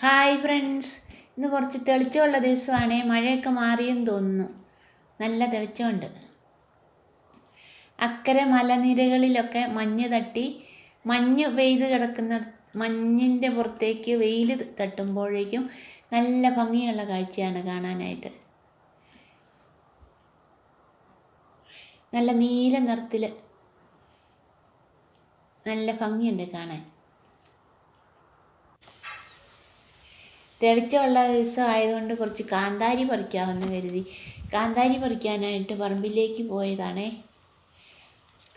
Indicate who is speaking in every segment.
Speaker 1: Hi friends ഇന്ന് കുറച്ച് തെളിച്ചമുള്ള ദിവസമാണ്. മഴയൊക്കെ മാറിയെന്ന് തോന്നുന്നു. നല്ല തെളിച്ചമുണ്ട്. അക്കരെ മലനിരകളിലൊക്കെ മഞ്ഞ് തട്ടി മഞ്ഞ് പെയ്ത് കിടക്കുന്ന മഞ്ഞിന്റെ പുറത്തേക്ക് വെയിൽ തട്ടുമ്പോഴേക്കും നല്ല ഭംഗിയുള്ള കാഴ്ചയാണ് കാണാനായിട്ട്. നല്ല നീല നിറത്തിൽ നല്ല ഭംഗിയുണ്ട് കാണാൻ. തെളിച്ചമുള്ള ദിവസം ആയതുകൊണ്ട് കുറച്ച് കാന്താരി പറിക്കാമെന്ന് കരുതി. കാന്താരി പറിക്കാനായിട്ട് പറമ്പിലേക്ക് പോയതാണേ.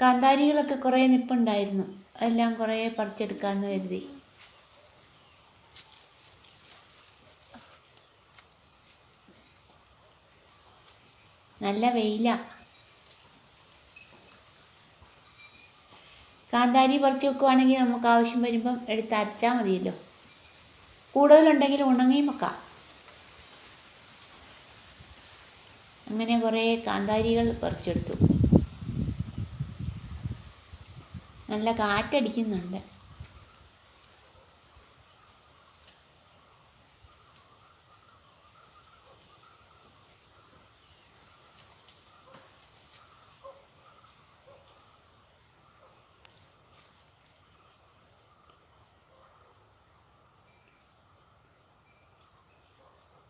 Speaker 1: കാന്താരികളൊക്കെ കുറേ നിപ്പുണ്ടായിരുന്നു. അതെല്ലാം കുറേ പറിച്ചെടുക്കാമെന്ന് കരുതി. നല്ല വെയില. കാന്താരി പറിച്ച് വെക്കുവാണെങ്കിൽ നമുക്ക് ആവശ്യം വരുമ്പം എടുത്ത് അരച്ചാൽ മതിയല്ലോ. കൂടുതലുണ്ടെങ്കിൽ ഉണങ്ങിയും വെക്കാം. അങ്ങനെ കുറേ കാന്താരികൾ പറിച്ചെടുത്തു. നല്ല കാറ്റടിക്കുന്നുണ്ട്.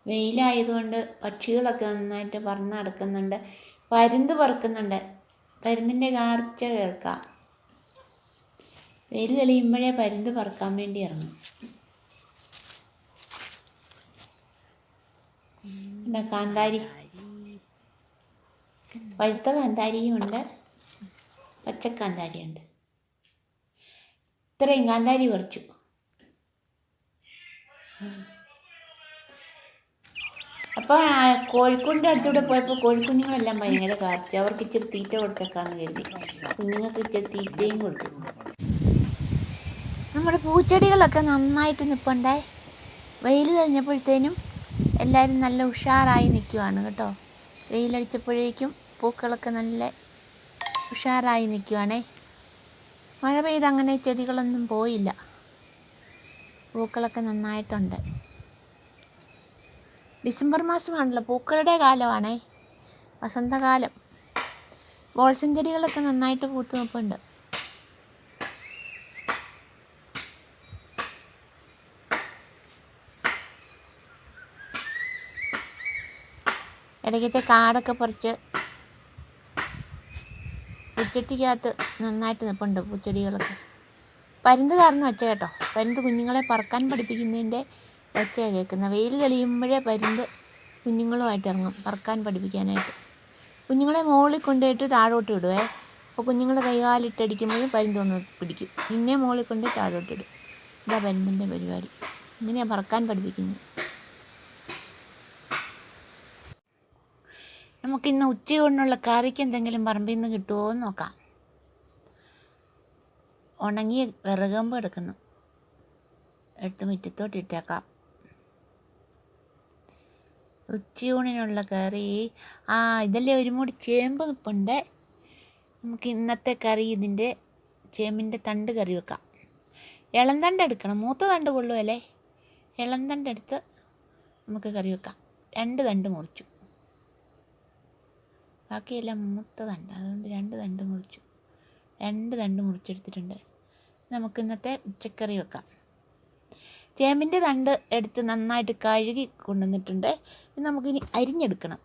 Speaker 1: വെയിലായതുകൊണ്ട് പക്ഷികളൊക്കെ നന്നായിട്ട് പറന്ന് നടക്കുന്നുണ്ട്. പരുന്ത് പറക്കുന്നുണ്ട്. പരുന്തിന്റെ കാർച്ച കേൾക്കാം. വെയിൽ തെളിയുമ്പോഴേ പരുന്ത് പറക്കാൻ വേണ്ടി ഇറങ്ങും. കാന്താരി? പഴുത്ത കാന്താരിയും ഉണ്ട് പച്ചക്കാന്താരിയുണ്ട് ഇത്രയും കാന്താരി പറിച്ചു. അപ്പോൾ കോഴിക്കുണ്ടിന്റെ അടുത്തൂടെ പോയപ്പോൾ കോഴിക്കുഞ്ഞുങ്ങളെല്ലാം ഭയങ്കര കാർച്ച അവർക്ക് ഇച്ചിരി തീറ്റ കൊടുത്തേക്കാന്ന് കരുതി. കുഞ്ഞുങ്ങൾക്ക് ഇച്ചിരി തീറ്റയും കൊടുത്തു. നമ്മുടെ പൂച്ചെടികളൊക്കെ നന്നായിട്ട് നിൽപ്പുണ്ടേ വെയിൽ കഴിഞ്ഞപ്പോഴത്തേനും എല്ലാവരും നല്ല ഉഷാറായി നിൽക്കുവാണ് കേട്ടോ. വെയിലടിച്ചപ്പോഴേക്കും പൂക്കളൊക്കെ നല്ല ഉഷാറായി നിൽക്കുവാണേ മഴ പെയ്ത് അങ്ങനെ ചെടികളൊന്നും പോയില്ല. പൂക്കളൊക്കെ നന്നായിട്ടുണ്ട്. ഡിസംബർ മാസമാണല്ലോ പൂക്കളുടെ കാലമാണേ. വസന്തകാലം. ബോൾസൻ ചെടികളൊക്കെ നന്നായിട്ട് പൂത്ത് നിൽപ്പുണ്ട് ഇടയ്ക്കത്തെ കാടൊക്കെ പറിച്ച് പൂച്ചട്ടിക്കകത്ത് നന്നായിട്ട് നിൽപ്പുണ്ട് പൂച്ചെടികളൊക്കെ. പരുന്ത് കാരണം വെച്ച കേട്ടോ. പരുന്ത് കുഞ്ഞുങ്ങളെ പറക്കാൻ പഠിപ്പിക്കുന്നതിന്റെ ഒച്ചയാണ് കേൾക്കുന്നത് വെയിൽ തെളിയുമ്പോഴേ പരുന്ത് കുഞ്ഞുങ്ങളുമായിട്ട് ഇറങ്ങും പറക്കാൻ പഠിപ്പിക്കാനായിട്ട്. കുഞ്ഞുങ്ങളെ മുകളിൽ കൊണ്ടുപോയിട്ട് താഴോട്ട് ഇടുവേ. അപ്പോൾ കുഞ്ഞുങ്ങൾ കൈകാലിട്ടടിക്കുമ്പോഴും പരുന്ത് ഒന്ന് പിടിക്കും. പിന്നെ മുകളിൽ കൊണ്ട് താഴോട്ട് ഇടും. ഇതാ പരുന്തിന്റെ പരിപാടി. ഇങ്ങനെയാണ് പറക്കാൻ പഠിപ്പിക്കുന്നത് നമുക്കിന്ന് ഉച്ചയൂണിനുള്ള കറിക്ക് എന്തെങ്കിലും പറമ്പിൽ നിന്ന് കിട്ടുമോ എന്ന് നോക്കാം. ഉണങ്ങിയ വിറകമ്പ് എടുക്കുന്നു. എടുത്ത് മുറ്റത്തോട്ട് ഇട്ടേക്കാം. ഉച്ചയൂണിനുള്ള കറി. ആ ഇതല്ലേ ഒരു മൂടി ചേമ്പ് നിൽപ്പുണ്ട് നമുക്ക് ഇന്നത്തെ കറി ഇതിന്റെ ചേമ്പിന്റെ തണ്ട് കറി വെക്കാം. ഇളം തണ്ട് എടുക്കണം. മൂത്ത തണ്ട് കൊള്ളുമല്ലേ ഇളം തണ്ട് എടുത്ത് നമുക്ക് കറി വെക്കാം. രണ്ട് തണ്ട് മുറിച്ചു. ബാക്കിയെല്ലാം മൂത്ത തണ്ട്. അതുകൊണ്ട് രണ്ട് തണ്ട് മുറിച്ചു. രണ്ട് തണ്ട് മുറിച്ചെടുത്തിട്ടുണ്ട്. നമുക്ക് ഇന്നത്തെ ഉച്ചക്കറി വെക്കാം. ചേമ്പിന്റെ തണ്ട് എടുത്ത് നന്നായിട്ട് കഴുകി കൊണ്ടുവന്നിട്ടുണ്ട്. നമുക്കിനി അരിഞ്ഞെടുക്കണം.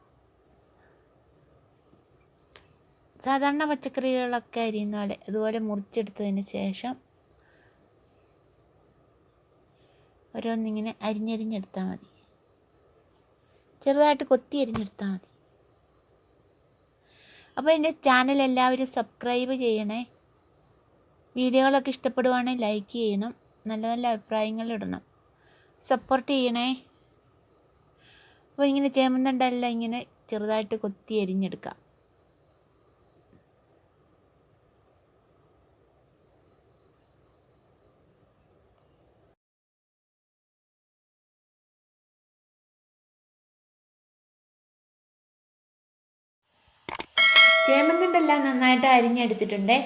Speaker 1: സാധാരണ പച്ചക്കറികളൊക്കെ അരിയുന്ന പോലെ അതുപോലെ മുറിച്ചെടുത്തതിന് ശേഷം ഓരോന്നിങ്ങനെ അരിഞ്ഞരിഞ്ഞെടുത്താൽ മതി. ചെറുതായിട്ട് കൊത്തി അരിഞ്ഞെടുത്താൽ മതി. അപ്പോൾ എന്റെ ചാനൽ എല്ലാവരും സബ്സ്ക്രൈബ് ചെയ്യണേ. വീഡിയോകളൊക്കെ ഇഷ്ടപ്പെടുവാണെങ്കിൽ ലൈക്ക് ചെയ്യണം. നല്ല നല്ല അഭിപ്രായങ്ങൾ ഇടണം. സപ്പോർട്ട് ചെയ്യണേ. അപ്പോൾ ഇങ്ങനെ ചേമന്തണ്ടല്ല ഇങ്ങനെ ചെറുതായിട്ട് കൊത്തി എരിഞ്ഞെടുക്കാം ചേമന്തണ്ടല്ല നന്നായിട്ട് അരിഞ്ഞെടുത്തിട്ടുണ്ട്.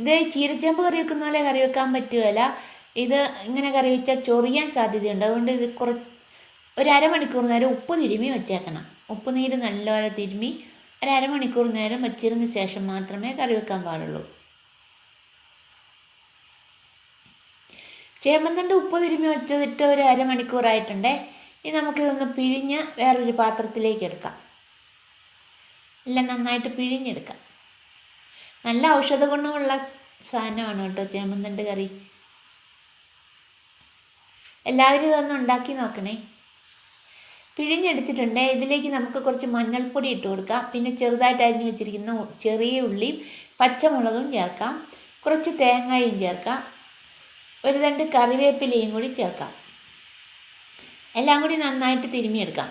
Speaker 1: ഇത് ചീരച്ചേമ്പ് കറി വെക്കുന്ന പോലെ കറി വെക്കാൻ പറ്റുകയില്ല. ഇത് ഇങ്ങനെ കറി വെച്ചാൽ ചൊറിയാൻ സാധ്യതയുണ്ട്. അതുകൊണ്ട് ഇത് കുറച്ച് ഒരു അരമണിക്കൂർ നേരം ഉപ്പ് തിരുമ്മി വെച്ചേക്കണം. ഉപ്പ് നീര് നല്ലപോലെ തിരുമ്മി ഒരു അരമണിക്കൂർ നേരം വെച്ചിരുന്ന ശേഷം മാത്രമേ കറി വെക്കാൻ പാടുള്ളൂ. ചേമ്പന്തണ്ട് ഉപ്പ് തിരുമ്മി വെച്ചതിട്ട് ഒരു അരമണിക്കൂറായിട്ടുണ്ടേ. ഇനി നമുക്കിതൊന്ന് പിഴിഞ്ഞ് വേറൊരു പാത്രത്തിലേക്ക് എടുക്കാം. എല്ലാം നന്നായിട്ട് പിഴിഞ്ഞെടുക്കാം. നല്ല ഔഷധ ഗുണമുള്ള സാധനമാണ് കേട്ടോ ചേമ്പന്തണ്ട് കറി. എല്ലാവരും ഇതൊന്ന് ഉണ്ടാക്കി നോക്കണേ. പിഴിഞ്ഞെടുത്തിട്ടുണ്ട്. ഇതിലേക്ക് നമുക്ക് കുറച്ച് മഞ്ഞൾപ്പൊടി ഇട്ട് കൊടുക്കാം. പിന്നെ ചെറുതായിട്ട് അരിഞ്ഞു വെച്ചിരിക്കുന്ന ചെറിയ ഉള്ളിയും പച്ചമുളകും ചേർക്കാം. കുറച്ച് തേങ്ങയും ചേർക്കാം. ഒരു രണ്ട് കറിവേപ്പിലയും കൂടി ചേർക്കാം. എല്ലാം കൂടി നന്നായിട്ട് തിരുമ്മിയെടുക്കാം.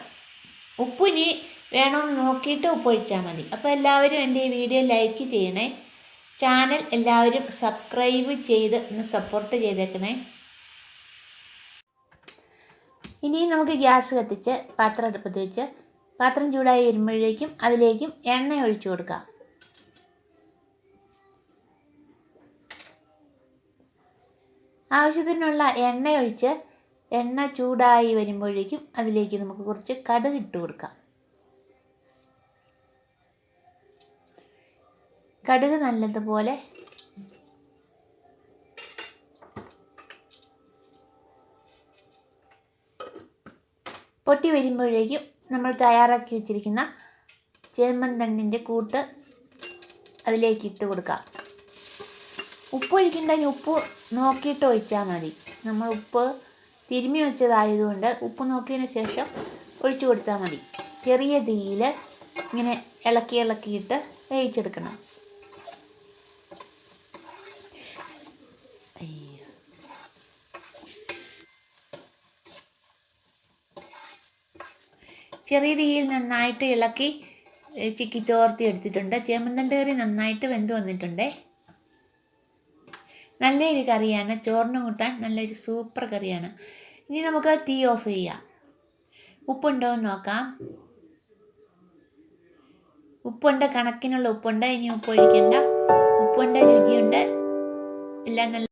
Speaker 1: ഉപ്പിനി വേണമെന്ന് നോക്കിയിട്ട് ഉപ്പ് ഒഴിച്ചാൽ മതി. അപ്പോൾ എല്ലാവരും എന്റെ ഈ വീഡിയോ ലൈക്ക് ചെയ്യണേ. ചാനൽ എല്ലാവരും സബ്സ്ക്രൈബ് ചെയ്ത് ഒന്ന് സപ്പോർട്ട് ചെയ്തേക്കണേ. ഇനി നമുക്ക് ഗ്യാസ് കത്തിച്ച് പാത്രം അടുപ്പത്ത് വെച്ച് പാത്രം ചൂടായി വരുമ്പോഴേക്കും അതിലേക്കും എണ്ണ ഒഴിച്ചു കൊടുക്കാം. ആവശ്യത്തിനുള്ള എണ്ണ ഒഴിച്ച് എണ്ണ ചൂടായി വരുമ്പോഴേക്കും അതിലേക്ക് നമുക്ക് കുറച്ച് കടുക് ഇട്ട് കൊടുക്കാം. കടുക് നല്ലതുപോലെ പൊട്ടി വരുമ്പോഴേക്കും നമ്മൾ തയ്യാറാക്കി വെച്ചിരിക്കുന്ന ചേമ്പൻ തണ്ടിന്റെ കൂട്ട് അതിലേക്ക് ഇട്ട് കൊടുക്കാം. ഉപ്പ് ഒഴിക്കേണ്ടതിന് ഉപ്പ് നോക്കിയിട്ട് ഒഴിച്ചാൽ മതി. നമ്മൾ ഉപ്പ് തിരുമ്മി വെച്ചതായതുകൊണ്ട് ഉപ്പ് നോക്കിയതിന് ശേഷം ഒഴിച്ചു കൊടുത്താൽ മതി. ചെറിയ തീയിൽ ഇങ്ങനെ ഇളക്കി ഇളക്കിയിട്ട് വേവിച്ചെടുക്കണം. ചെറിയ തീയിൽ നന്നായിട്ട് ഇളക്കി ചിക്കി ചോർത്തി എടുത്തിട്ടുണ്ട്. ചേമ്പന്തണ്ട് കറി നന്നായിട്ട് വെന്ത് വന്നിട്ടുണ്ട്. നല്ലൊരു കറിയാണ്. ചോറിന് കൂട്ടാൻ നല്ലൊരു സൂപ്പർ കറിയാണ്. ഇനി നമുക്ക് തീ ഓഫ് ചെയ്യാം. ഉപ്പുണ്ടോ എന്ന് നോക്കാം. ഉപ്പുണ്ട് കണക്കിനുള്ള ഉപ്പുണ്ട്. ഇനി ഉപ്പ് ഒഴിക്കണ്ട. ഉപ്പുണ്ട് രുചിയുണ്ട്. എല്ലാം നല്ല